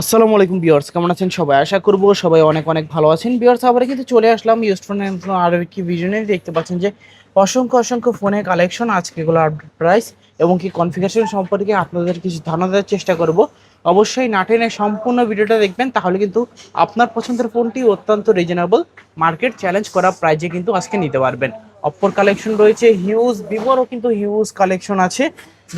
আসসালামু আলাইকুম বিয়ার্স কেমন আছেন সবাই? আশা করব সবাই অনেক অনেক ভালো আছেন। বিয়ার্স আবার কিন্তু চলে আসলাম ইউজ ফোন আর কি ভিজনে দেখতে পাচ্ছেন যে অসংখ্য অসংখ্য ফোনের কালেকশন আজকে এগুলো আপডেট প্রাইস এবং কি কনফিগারেশন সম্পর্কে আপনাদের কিছু ধারণা দেওয়ার চেষ্টা করব। অবশ্যই না টেনে সম্পূর্ণ ভিডিওটা দেখবেন, তাহলে কিন্তু আপনার পছন্দের ফোনটি অত্যন্ত রিজনেবল মার্কেট চ্যালেঞ্জ করা প্রাইজে কিন্তু আজকে নিতে পারবেন। অপ্পোর কালেকশন রয়েছে হিউজ ভিভোরও কিন্তু হিউজ কালেকশন আছে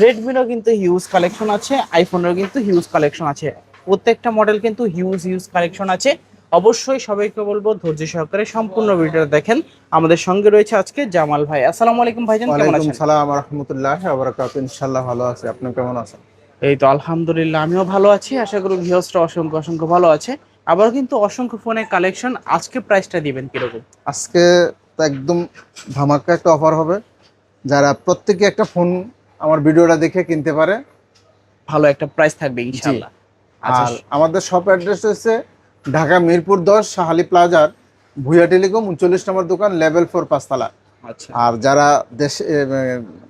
রেডমিরও কিন্তু হিউজ কালেকশন আছে আইফোনেরও কিন্তু হিউজ কালেকশন আছে। প্রত্যেকটা মডেল কিন্তু হিউজ হিউজ কালেকশন আছে। অবশ্যই সবাইকে বলব ধৈর্য সহকারে সম্পূর্ণ ভিডিওটা দেখেন। আমাদের সঙ্গে রয়েছে আজকে জামাল ভাই। আসসালামু আলাইকুম ভাইজান কেমন আছেন? সালাম রহমতুল্লাহ আবরাকাত ইনশাল্লাহ ভালো আছি। আপনি কেমন আছেন? এই তো আলহামদুলিল্লাহ আমিও ভালো আছি। আশা করি ভিউসরা অসংখ্য অসংখ্য ভালো আছে। আবার কিন্তু অসংখ্য ফোনের কালেকশন আজকে প্রাইসটা দিবেন কীরকম? আজকে তো একদম ধামাকা একটা অফার হবে। যারা প্রত্যেকে একটা ফোন আমার ভিডিওটা দেখে কিনতে পারে। ভালো একটা প্রাইস থাকবে ইনশাআল্লাহ। আর আমাদের শপ অ্যাড্রেস হচ্ছে ঢাকা মিরপুর দশ শাহালি প্লাজার ভুয়া টেলিকম উনচল্লিশ নম্বর দোকান লেভেল ফোর পাঁচতলা। আচ্ছা। আর যারা দেশ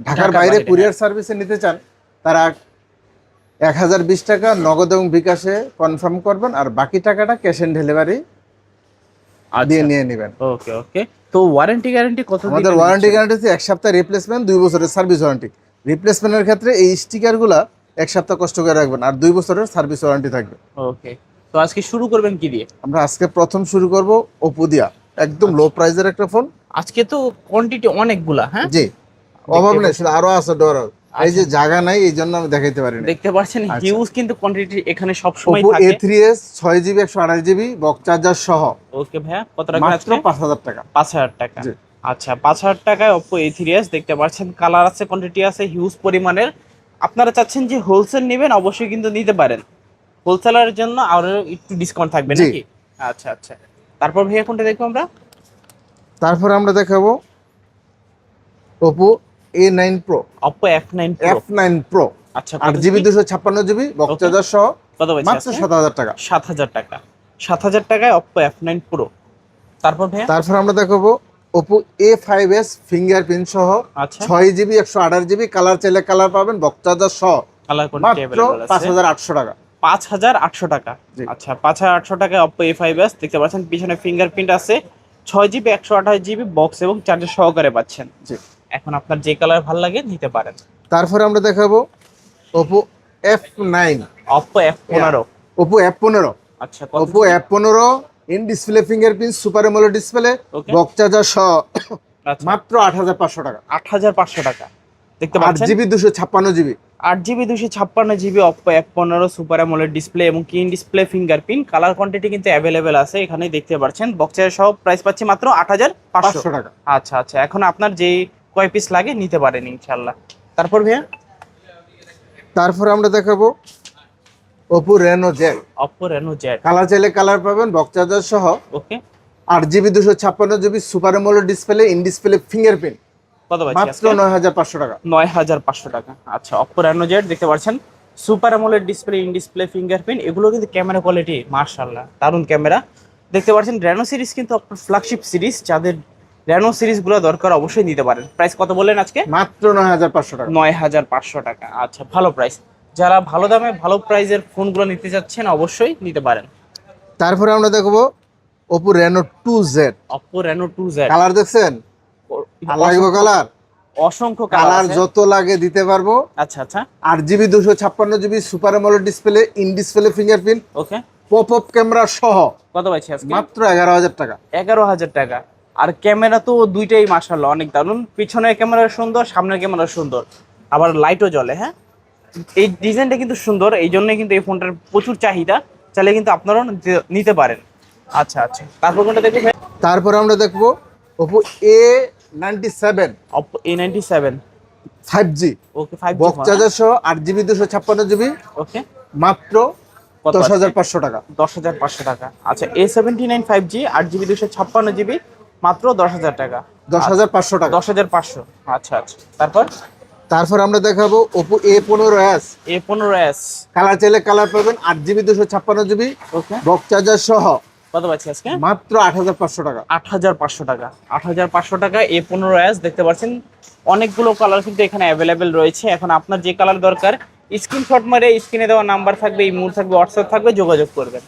ঢাকার বাইরে কুরিয়ার সার্ভিসে নিতে চান তারা এক হাজার বিশ টাকা নগদ এবং বিকাশে কনফার্ম করবেন আর বাকি টাকাটা ক্যাশ অন ডেলিভারি দিয়ে নিয়ে নেবেন। ওকে ওকে। তো ওয়ারেন্টি গ্যারান্টি কত আমাদের ওয়ারেন্টি গ্যারান্টি হচ্ছে এক সপ্তাহ রিপ্লেসমেন্ট দুই বছরের সার্ভিস ওয়ারেন্টি রিপ্লেসমেন্টের ক্ষেত্রে এই স্টিকারগুলা এক সপ্তাহ কষ্ট করে রাখবেন আর দুই বছরের সার্ভিস ওয়ারেন্টি থাকবে। ওকে তো আজকে শুরু করবেন কি দিয়ে? আমরা আজকে প্রথম শুরু করব ওপো দিয়া একদম লো প্রাইজের একটা ফোন আজকে তো কোয়ান্টিটি অনেকগুলা হ্যাঁ? জি অভাব নেই আরও আছে ডর এই যে জায়গা নাই এই জন্য আমি দেখাইতে পারি না দেখতে পাচ্ছেন আচ্ছা। হিউজ কিন্তু কোয়ান্টিটি এখানে সব সময় থাকে। থ্রি এস ছয় জিবি একশো আঠাশ জিবি বক চার্জার সহ। ওকে ভাইয়া কত টাকা মাত্র আজকে পাঁচ হাজার টাকা। পাঁচ হাজার টাকা। আচ্ছা পাঁচ হাজার টাকায় অপো এ থ্রি এস দেখতে পাচ্ছেন কালার আছে কোয়ান্টিটি আছে হিউজ পরিমাণের। আপনারা চাচ্ছেন যে হোলসেল নেবেন অবশ্যই কিন্তু নিতে পারেন। হোলসেলারের জন্য আরও একটু ডিসকাউন্ট থাকবে নাকি? আচ্ছা আচ্ছা। তারপর ভাইয়া কোনটা দেখব আমরা? তারপর আমরা দেখাবো Oppo A nine pro Oppo F nine F nine pro আচ্ছা আট জিবি দুশো ছাপ্পান্ন জিবি বক Okay. সহ মাত্র সাত হাজার টাকা। সাত হাজার টাকা। সাত হাজার টাকায় অপো এফ নাইন প্রো তারপর ভাইয়া? তারপর আমরা দেখাবো Oppo A five S fingerprint সহ আচ্ছা। ছয় জিবি একশো আঠাশ জিবি কালার চাইলে কালার পাবেন বক চার্জার সহ কালার মাত্র পাঁচ হাজার আটশো টাকা। পাঁচ হাজার আটশো টাকা। আচ্ছা পাঁচ হাজার আটশো টাকায় অপো এ ফাইভ এস দেখতে পাচ্ছেন পিছনে ফিঙ্গারপ্রিন্ট আছে। ছয় জিবি একশো আঠাশ জিবি বক্স এবং চার্জার সহকারে পাচ্ছেন। জি। এখন আপনার যে কালার ভালো লাগে নিতে পারেন। তারপরে আমরা দেখাবো Oppo F nine Oppo F পনেরো। ওপো এফ পনেরো। আচ্ছা ওপো এফ পনেরো in display fingerprint super AMOLED display. Box charger সহ আচ্ছা। মাত্র আট হাজার পাঁচশো টাকা। আট হাজার পাঁচশো টাকা। দেখতে পাচ্ছেন? জিবি দুশো ছাপ্পান্ন জিবি। আট জিবি দুশো ছাপ্পান্ন জিবি অপো এফ পনেরো সুপার অ্যামোলেড ডিসপ্লে এবং কিন ডিসপ্লে ফিঙ্গারপ্রিন্ট। কালার কোয়ান্টিটি কিন্তু অ্যাভেলেবেল আছে এখানে দেখতে পাচ্ছেন। বক্সের সব প্রাইস পাচ্ছি মাত্র আট হাজার পাঁচশো। পাঁচশো টাকা। আচ্ছা আচ্ছা। এখন আপনার যেই কয় পিস লাগে নিতে পারেন ইনশাল্লাহ তারপর ভাইয়া? তারপরে আমরা দেখাবো Oppo Reno Z Oppo Reno Z colour চাইলে কালার পাবেন বক চার্জার সহ। ওকে আট জিবি দুশো ছাপ্পান্ন GB super AMOLED display in display fingerprint কত মাত্র নয় হাজার পাঁচশো টাকা। নয় হাজার পাঁচশো টাকা। আচ্ছা অপো রেনো জেড দেখতে পাচ্ছেন। Super AMOLED display in display fingerprint এগুলো কিন্তু ক্যামেরা কোয়ালিটি মার্শাল্লাহ দারুণ ক্যামেরা দেখতে পাচ্ছেন রেনো সিরিজ কিন্তু আপনার ফ্ল্যাগশিপ সিরিজ যাদের রেনো সিরিজগুলো দরকার অবশ্যই নিতে পারেন। প্রাইস কত বললেন আজকে? মাত্র নয় হাজার পাঁচশো টাকা। নয় হাজার পাঁচশো টাকা। আচ্ছা ভালো প্রাইস যারা ভালো দামে ভালো প্রাইজের ফোনগুলো নিতে চাচ্ছেন অবশ্যই নিতে পারেন। তারপরে আমরা দেখব Oppo Reno two Z Oppo Reno two Z colour দেখছেন? লাগবে কালার অসংখ্য কালার যত লাগে দিতে পারব। আচ্ছা আচ্ছা। আট জিবি দুশো ছাপ্পান্ন GB super AMOLED display in display fingerprint okay pop up camera সহ। কত পাইছি আজকে? মাত্র এগারো হাজার টাকা। এগারো হাজার টাকা। আর ক্যামেরা তো দুইটাই মার্শাল্লাহ অনেক দারুণ। পিছনের ক্যামেরা সুন্দর সামনের ক্যামেরা সুন্দর। আবার লাইটও জ্বলে হ্যাঁ? এই ডিজাইনটা কিন্তু সুন্দর এই জন্যই কিন্তু এই ফোনটার প্রচুর চাহিদা। চাইলে কিন্তু আপনারাও নিতে- পারেন। আচ্ছা আচ্ছা। তারপর কোনটা দেখব তারপর আমরা দেখব Oppo A ninety seven Oppo A ninety seven five G okay five box charger সহ আট জিবি দুশো ছাপ্পান্ন জিবি ওকে মাত্র দশ হাজার পাঁচশো টাকা। দশ হাজার পাঁচশো টাকা। আচ্ছা A seventy nine five G আট জিবি দুশো ছাপ্পান্ন জিবি মাত্র দশ হাজার টাকা। দশ হাজার পাঁচশো টাকা। দশ হাজার পাঁচশো। আচ্ছা আচ্ছা। তারপর? তারপর আমরা দেখাবো ওপো এ পনেরো এস এ পনেরো এস কালার চাইলে কালার পাবেন আট জিবি দুশো ছাপ্পান্ন জিবি বক চার্জার সহ। কত পাচ্ছি আজকে? মাত্র আট হাজার পাঁচশো টাকা। আট হাজার পাঁচশো টাকা। আট হাজার পাঁচশো টাকা এ পনেরো এস দেখতে পাচ্ছেন? অনেকগুলো কালার কিন্তু এখানে অ্যাভেলেবেল রয়েছে। এখন আপনার যে কালার দরকার স্ক্রিনশট মারে স্ক্রিনে দেওয়া নাম্বার থাকবে ইমো থাকবে হোয়াটসঅ্যাপ থাকবে যোগাযোগ করবেন।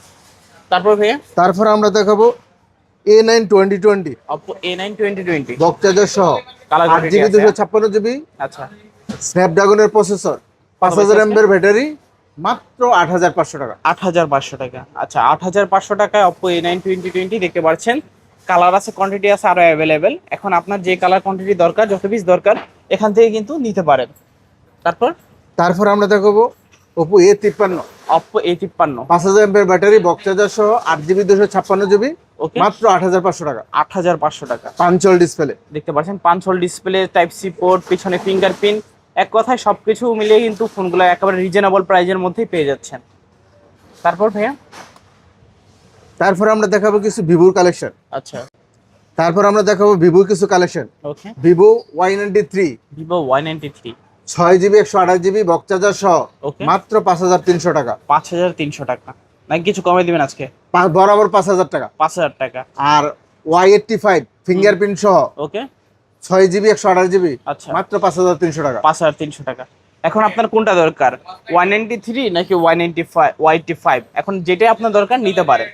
তারপর ভাইয়া? তারপর আমরা দেখাবো A nine twenty twenty Oppo A nine twenty twenty সহ। আট জিবি দুশো ছাপ্পান্ন জিবি আচ্ছা। স্ন্যাপড্রাগনের প্রসেসর পাঁচ হাজার এমবের ব্যাটারি মাত্র আট হাজার পাঁচশো টাকা। আট হাজার পাঁচশো টাকা। আচ্ছা আট হাজার পাঁচশো টাকায় Oppo A nine twenty twenty দেখতে পাচ্ছেন কালার আছে কোয়ান্টিটি আছে আরও অ্যাভেলেবেল এখন আপনার যে কালার কোয়ান্টিটি দরকার যত পিস দরকার এখান থেকে কিন্তু নিতে পারেন। তারপর? তারপর আমরা দেখাবো ওপো এ তিপ্পান্ন। অপো এ তিপ্পান্ন। পাঁচ হাজার এমবের ব্যাটারি বক্সাজার সহ আট জিবি দুশো ছাপ্পান্ন জিবি মাত্র আট হাজার পাঁচশো টাকা। আট হাজার পাঁচশো টাকা। পাঞ্চল ডিসপ্লে দেখতে পাচ্ছেন পাঁচ hole display type C port পিছনে ফিঙ্গারপ্রিন্ট এক কথায় সবকিছু মিলিয়ে কিন্তু ফোনগুলো একেবারে রিজনেবল প্রাইজের মধ্যেই পেয়ে যাচ্ছেন। তারপর ভাইয়া? তারপর আমরা দেখাবো কিছু ভিভোর কালেকশন আচ্ছা। তারপর আমরা দেখাবো ভিভোর কিছু collection okay Vivo Y ninety three Vivo Y ninety three ছয় জিবি একশো আঠাশ জিবি বক্সাজার সহ ওকে মাত্র পাঁচ হাজার তিনশো টাকা। পাঁচ হাজার তিনশো টাকা। নাকি কিছু কমে দিবেন আজকে? বরাবর পাঁচ হাজার টাকা। পাঁচ হাজার টাকা। আর ওয়াই এইটটি ফাইভ ফিঙ্গারপ্রিন্ট সহ ওকে ছয় জিবি একশো আঠাশ জিবি আচ্ছা। মাত্র পাঁচ হাজার তিনশো টাকা। পাঁচ হাজার তিনশো টাকা। এখন আপনার কোনটা দরকার? ওয়ান নাইনটি থ্রি নাকি ওয়ান নাইনটি ফাইভ ওয়াইটি ফাইভ? এখন যেটাই আপনার দরকার নিতে পারেন।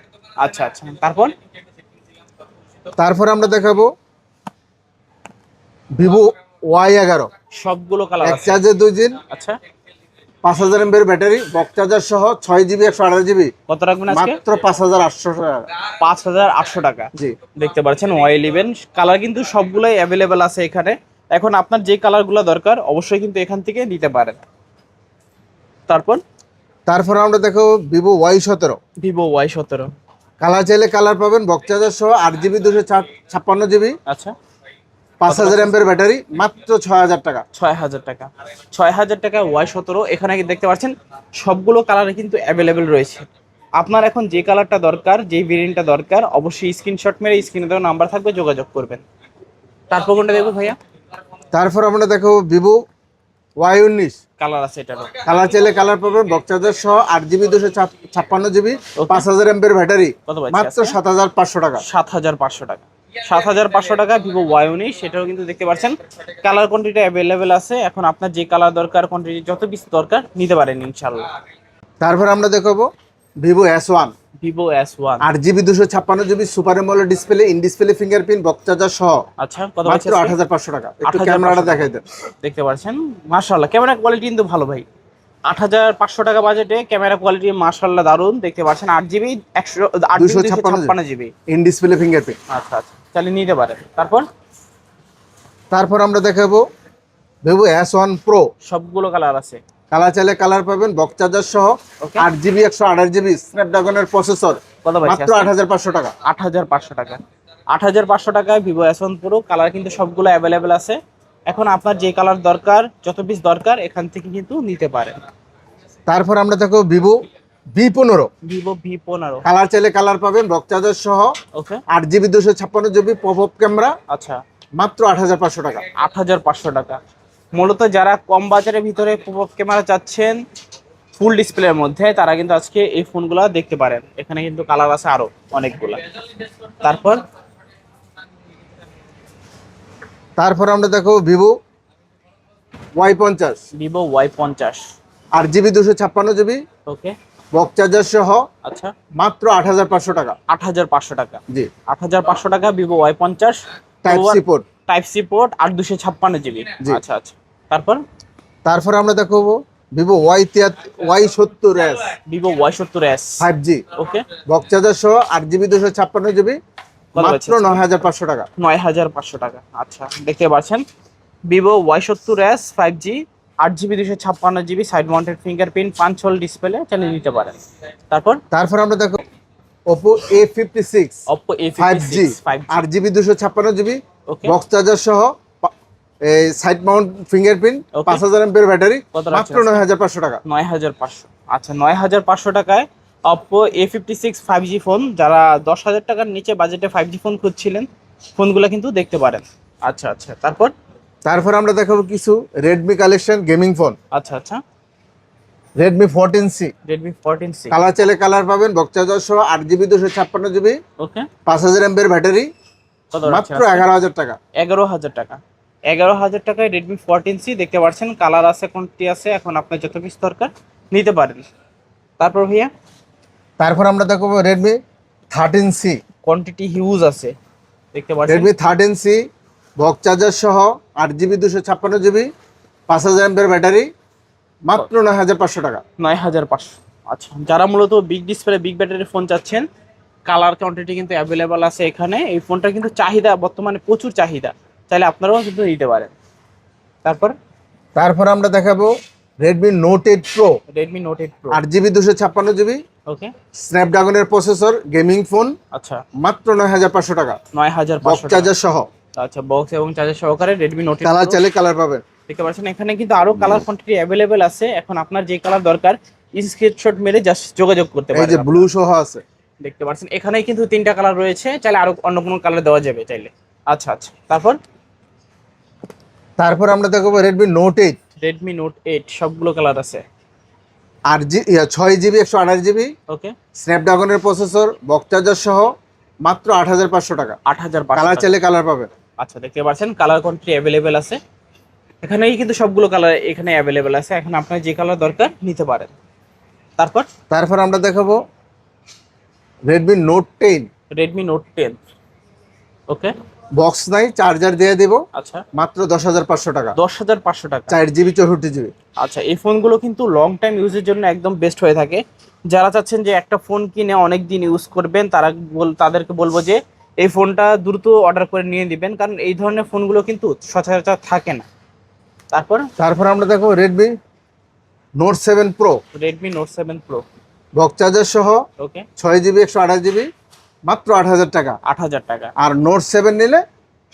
আচ্ছা আচ্ছা। তারপর? তারপর আমরা দেখাবো ভিভো ওয়াই এগারো। সবগুলো কালার এক চার্জের চার্জে দুই দিন আচ্ছা। পাঁচ হাজার এমবের ব্যাটারি বক চার্জার সহ ছয় জিবি একশো আঠাশ জিবি কত রাখবেন মাত্র পাঁচ হাজার আটশো টাকা। পাঁচ হাজার আটশো টাকা। জি। দেখতে পাচ্ছেন ওয়াই ইলেভেন কালার কিন্তু সবগুলোই অ্যাভেলেবেল আছে এখানে। এখন আপনার যে কালারগুলো দরকার অবশ্যই কিন্তু এখান থেকে নিতে পারেন। তারপর? তারপর আমরা দেখাবো ভিভো ওয়াই সতেরো। ভিভো ওয়াই সতেরো। কালার চাইলে কালার পাবেন বক চার্জার সহ আট জিবি দুশো ছাপ্পান্ন জিবি আচ্ছা। পাঁচ হাজার এমবের ব্যাটারি মাত্র ছয় হাজার টাকা। ছয় হাজার টাকা। ছয় হাজার টাকা ওয়াই সতেরো এখানে কি দেখতে পাচ্ছেন সবগুলো কালারে কিন্তু অ্যাভেলেবেল রয়েছে। আপনার এখন যে কালারটা দরকার যে ভেরিয়েন্টটা দরকার অবশ্যই স্ক্রিনশট মেরে স্ক্রিনে দেওয়া নাম্বার থাকবে যোগাযোগ করবেন। তারপর কোনটা দেখব ভাইয়া? তারপর আমরা দেখাবো ভিভো ওয়াই উনিশ। কালার আছে এটারও। কালার চাইলে কালার পাবেন বক চার্জার সহ আট জিবি দুশো ছাপ্পান্ন জিবি. পাঁচ হাজার এমবের ব্যাটারি মাত্র সাত হাজার পাঁচশো টাকা। সাত হাজার পাঁচশো টাকা। সাত হাজার পাঁচশো টাকা ভিভো ওয়াই উনিশ সেটাও কিন্তু দেখতে পাচ্ছেন। কালার কোয়ান্টিটি অ্যাভেলেবেল আছে। এখন আপনার যে কালার দরকার কোয়ান্টিটি যত পিস দরকার নিতে পারেন ইনশাল্লাহ তারপর আমরা দেখাবো Vivo S one Vivo S one আট জিবি দুশো ছাপ্পান্ন GB super AMOLED display in display fingerprint box charger সহ। আচ্ছা কত মাত্র আট হাজার পাঁচশো টাকা। একটু ক্যামেরাটা দেখাই দেন। দেখতে পাচ্ছেন? মার্শাল্লাহ ক্যামেরা কোয়ালিটি কিন্তু ভালো ভাই। আট হাজার পাঁচশো টাকা বাজেটে ক্যামেরা কোয়ালিটি মার্শাল্লাহ দারুণ দেখতে পাচ্ছেন আট জিবি একশো আট 256 ছাপ্পান্ন জিবি ইন ডিসপ্লে ফিঙ্গারপ্রিন্ট আচ্ছা আচ্ছা। তাহলে নিতে পারেন। তারপর? তারপর আমরা দেখাবো ভিভো এস ওয়ান প্রো সবগুলো কালার আছে। কালার চাইলে কালার পাবেন বক চার্জার সহ। আট জিবি একশো আঠাশ জিবি স্ন্যাপড্রাগনের প্রসেসর মাত্র আট হাজার পাঁচশো টাকা। আট হাজার পাঁচশো টাকা। আট হাজার পাঁচশো টাকায় Vivo S one pro colour কিন্তু সবগুলো অ্যাভেলেবেল আছে। এখন আপনার যে কালার দরকার যত পিস দরকার এখান থেকে কিন্তু নিতে পারেন। তারপর আমরা দেখো ভিভো ভি পনেরো। ভিভো ভি পনেরো। কালার চাইলে কালার পাবেন বক চার্জার সহ। ওকে। আট জিবি দুশো ছাপ্পান্ন জিবি পপ ক্যামেরা আচ্ছা। মাত্র আট হাজার পাঁচশো টাকা। আট হাজার পাঁচশো টাকা। মূলত যারা কম বাজারের ভিতরে পপ ক্যামেরা চাচ্ছেন ফুল ডিসপ্লের মধ্যে তারা কিন্তু আজকে এই ফোনগুলো দেখতে পারেন। এখানে কিন্তু কালার আছে আরও অনেকগুলা। তারপর তারপর আমরা দেখো ভিভো ওয়াই পঞ্চাশ। ভিভো ওয়াই পঞ্চাশ। আট জিবি দুশো ছাপ্পান্ন জিবি। ওকে বক চার্জার সহ আচ্ছা। মাত্র আট হাজার পাঁচশো টাকা। আট হাজার পাঁচশো টাকা। জি। আট হাজার পাঁচশো টাকা ভিভো ওয়াই পঞ্চাশ। Type C port type C port আট দুশো ছাপ্পান্ন জিবি। জি। আচ্ছা আচ্ছা। তারপর? তারপর আমরা দেখো ভিভো ওয়াই ওয়াই সত্তর এস ভিভো ওয়াই সত্তর S five G okay box charger সহ আট জিবি দুশো ছাপ্পান্ন জিবি। মাত্র পাচ্ছেন? নয় হাজার পাঁচশো টাকা। নয় হাজার পাঁচশো টাকা আচ্ছা দেখতে পাচ্ছেন। ভিভো ওয়াই সত্তর এস ফাইভ জি আট জিবি দুশো ছাপ্পান্ন জিবি সাইড মাউন্টেড ফিঙ্গারপ্রিন্ট পাঁচ হোল ডিসপ্লে চালিয়ে নিতে পারেন। তারপর? তারপর আমরা দেখো অপো ফাইভ জি ফাইভ আট জিবি দুশো ছাপ্পান্ন জিবি ওকে বক্স চার্জার সহ এই সাইড মাউন্ট ফিঙ্গারপ্রিন্ট Okay. পাঁচ হাজার এমপের ব্যাটারি মাত্র নয় হাজার পাঁচশো টাকা। নয় হাজার পাঁচশো। আচ্ছা নয় হাজার পাঁচশো টাকায় Oppo A fifty six five G phone যারা দশ হাজার টাকার নিচে বাজেটে ফাইভ জি ফোন খুঁজছিলেন ফোনগুলো কিন্তু দেখতে পারেন। আচ্ছা আচ্ছা তারপর? তারপর আমরা দেখাবো কিছু রেডমি কালেকশন গেমিং ফোন আচ্ছা আচ্ছা। Redmi fourteen C Redmi fourteen C colour চাইলে কালার পাবেন বক্স চার্জার সহ আট জিবি দুশো ছাপ্পান্ন জিবি ওকে পাঁচ হাজার এমপের ব্যাটারি মাত্র এগারো হাজার টাকা। এগারো হাজার টাকা। এগারো হাজার টাকায় রেডমি ফোরটিন সি দেখতে পাচ্ছেন কালার আছে কোনটি আছে এখন আপনার যত পিস দরকার নিতে পারেন। তারপর ভাইয়া? তারপর আমরা দেখব Redmi thirteen C quantity huge আছে। দেখতে পাচ্ছেন? Redmi thirteen C box charger সহ আট জিবি দুশো ছাপ্পান্ন জিবি পাঁচ হাজার এমপের ব্যাটারি মাত্র নয় হাজার পাঁচশো টাকা। নয় হাজার পাঁচশো। আচ্ছা যারা মূলত বিগ ডিসপ্লে বিগ ব্যাটারির ফোন চাচ্ছেন কালার কোয়ান্টিটি কিন্তু অ্যাভেলেবল আছে এখানে। এই ফোনটা কিন্তু চাহিদা বর্তমানে প্রচুর চাহিদা। চাইলে আপনারাও কিন্তু নিতে পারেন। তারপর? তারপর আমরা দেখাবো Redmi Note eight Pro Redmi Note eight Pro আট জিবি দুশো ছাপ্পান্ন জিবি ওকে। স্ন্যাপড্রাগনের প্রসেসর গেমিং ফোন আচ্ছা। মাত্র নয় হাজার পাঁচশো টাকা। নয় হাজার পাঁচশো চার্জার সহ। আচ্ছা বক্স এবং চার্জার সহকারে রেডমি নোট কালার চাইলে কালার পাবেন। দেখতে পাচ্ছেন এখানে কিন্তু আরও কালার কোয়ান্টিটি অ্যাভেলেবেল আছে। এখন আপনার যে কালার দরকার স্ক্রিনশট মেরে জাস্ট যোগাযোগ করতে পারেন এই যে ব্লু সহ আছে। দেখতে পাচ্ছেন এখানেই কিন্তু তিনটা কালার রয়েছে। চাইলে আরও অন্য কোনো কালার দেওয়া যাবে চাইলে। আচ্ছা আচ্ছা। তারপর? তারপর আমরা দেখব Redmi Note eight Redmi Note eight সবগুলো কালার আছে। ইয়া, ছয় জিবি একশো আঠাশ জিবি। ওকে স্ন্যাপড্রাগনের প্রসেসর বক সহ মাত্র আট হাজার পাঁচশো টাকা। আট হাজার কালার চাইলে কালার পাবেন। আচ্ছা দেখতে পাচ্ছেন কালার কোয়ান্টিটি অ্যাভেলেবেল আছে। এখানেই কিন্তু সবগুলো কালার এখানে অ্যাভেলেবেল আছে। এখন আপনার যে কালার দরকার নিতে পারেন। তারপর? তারপর আমরা দেখাবো Redmi Note ten Redmi Note ten okay box নাই চার্জার দিয়ে দিব। আচ্ছা। মাত্র দশ হাজার পাঁচশো টাকা। দশ হাজার পাঁচশো টাকা। চার জিবি চৌষট্টি জিবি। আচ্ছা এই ফোনগুলো কিন্তু লং টাইম ইউজের জন্য একদম বেস্ট হয়ে থাকে। যারা চাচ্ছেন যে একটা ফোন কিনে অনেক দিন ইউজ করবেন তারা বল তাদেরকে বলব যে এই ফোনটা দ্রুত অর্ডার করে নিয়ে দিবেন কারণ এই ধরনের ফোনগুলো কিন্তু সচরাচর থাকে না। তারপর? তারপর আমরা দেখো Redmi Note seven pro Redmi Note seven pro box charger সহ ওকে ছয় জিবি একশো আঠাশ জিবি। মাত্র আট হাজার টাকা। আট হাজার টাকা। আর নোট সেভেন নিলে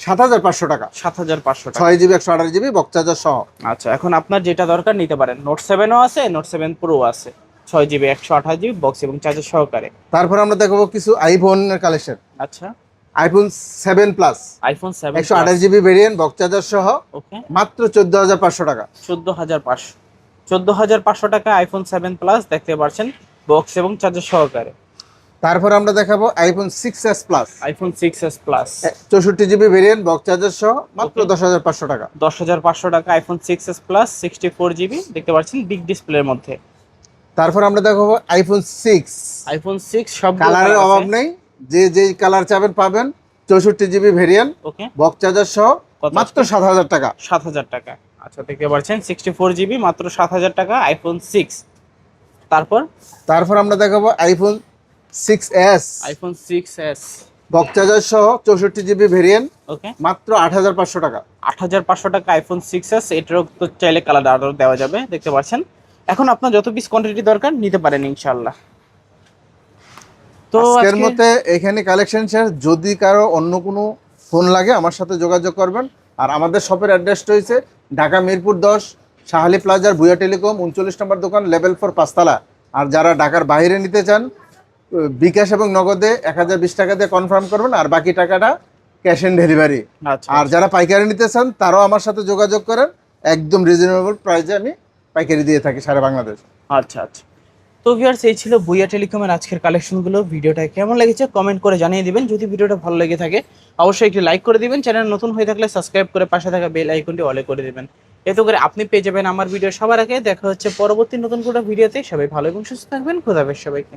সাত হাজার পাঁচশো টাকা। সাত হাজার পাঁচশো ছয় জিবি একশো আঠাশ জিবি বক সহ। আচ্ছা এখন আপনার যেটা দরকার নিতে পারেন। নোট সেভেনও আছে নোট সেভেন প্রো আছে। ছয় জিবি একশো আঠাশ জিবি বক্স এবং চার্জার সহকারে। তারপর আমরা দেখব কিছু আইফোনের কালেকশন আচ্ছা। IPhone seven plus iPhone seven একশো আঠাশ জিবি ভেরিয়েন্ট বক চার্জার সহ। মাত্র চোদ্দ হাজার পাঁচশো টাকা। চোদ্দ হাজার পাঁচশো। চোদ্দ হাজার পাঁচশো টাকা আইফোন সেভেন প্লাস দেখতে পাচ্ছেন বক্স এবং চার্জার সহকারে। তারপর আমরা দেখাবো iPhone six S plus iPhone six S plus চৌষট্টি জিবি ভেরিয়েন্ট বক চার্জার সহ মাত্র দশ হাজার পাঁচশো টাকা। দশ হাজার পাঁচশো টাকা iPhone six S plus sixty four GB দেখতে পাচ্ছেন বিগ ডিসপ্লের মধ্যে। তারপর আমরা দেখাবো আইফোন সিক্স আইফোন সিক্স সব কালারের অভাব নেই। যে যেই কালার চাবেন পাবেন। চৌষট্টি জিবি ভেরিয়েন্ট ওকে বক চার্জার সহ মাত্র সাত হাজার টাকা। সাত হাজার টাকা। আচ্ছা দেখতে পাচ্ছেন সিক্সটি ফোর জিবি মাত্র সাত হাজার টাকা আইফোন সিক্স তারপর? তারপর আমরা দেখাবো iPhone six S iPhone six S box charger সহ চৌষট্টি জিবি ভেরিয়েন্ট ওকে মাত্র আট হাজার পাঁচশো টাকা। আট হাজার পাঁচশো টাকা আইফোন সিক্স এস এটারও তো চাইলে কালার আরও দেওয়া যাবে দেখতে পাচ্ছেন। এখন আপনার যত পিস কোয়ান্টিটি দরকার নিতে পারেন ইনশাল্লাহ তো আজকের আজকে- মতে এখানে কালেকশন শেষ যদি কারও অন্য কোনো ফোন লাগে আমার সাথে যোগাযোগ করবেন। আর আমাদের শপের অ্যাড্রেসটা হয়েছে ঢাকা মিরপুর দশ শাহালি প্লাজার ভুয়া টেলিকম উনচল্লিশ নম্বর দোকান লেভেল ফোর পাঁচতলা। আর যারা ঢাকার বাইরে নিতে চান বিকাশ এবং নগদে এক হাজার বিশ টাকা দিয়ে কনফার্ম করবেন আর বাকি টাকাটা ক্যাশ অন ডেলিভারি আচ্ছা। আর যারা পাইকারি নিতে চান তারাও আমার সাথে যোগাযোগ করেন। একদম রিজনেবল প্রাইসে আমি পাইকারি দিয়ে থাকি সারা বাংলাদেশ। আচ্ছা আচ্ছা। তো ভিউয়ার্স এই ছিল বুইয়া টেলিকমের আজকের কালেকশনগুলো ভিডিওটা কেমন লেগেছে কমেন্ট করে জানিয়ে দিবেন। যদি ভিডিওটা ভালো লেগে থাকে অবশ্যই একটি লাইক করে দিবেন। চ্যানেল নতুন হয়ে থাকলে সাবস্ক্রাইব করে পাশে থাকা বেল আইকনটি অলে করে দিবেন। এতে করে আপনি পেয়ে যাবেন আমার ভিডিও সবার আগে। দেখা হচ্ছে পরবর্তী নতুন কোনো ভিডিওতে সবাই ভালো এবং সুস্থ থাকবেন। খোদাবেশ সবাইকে।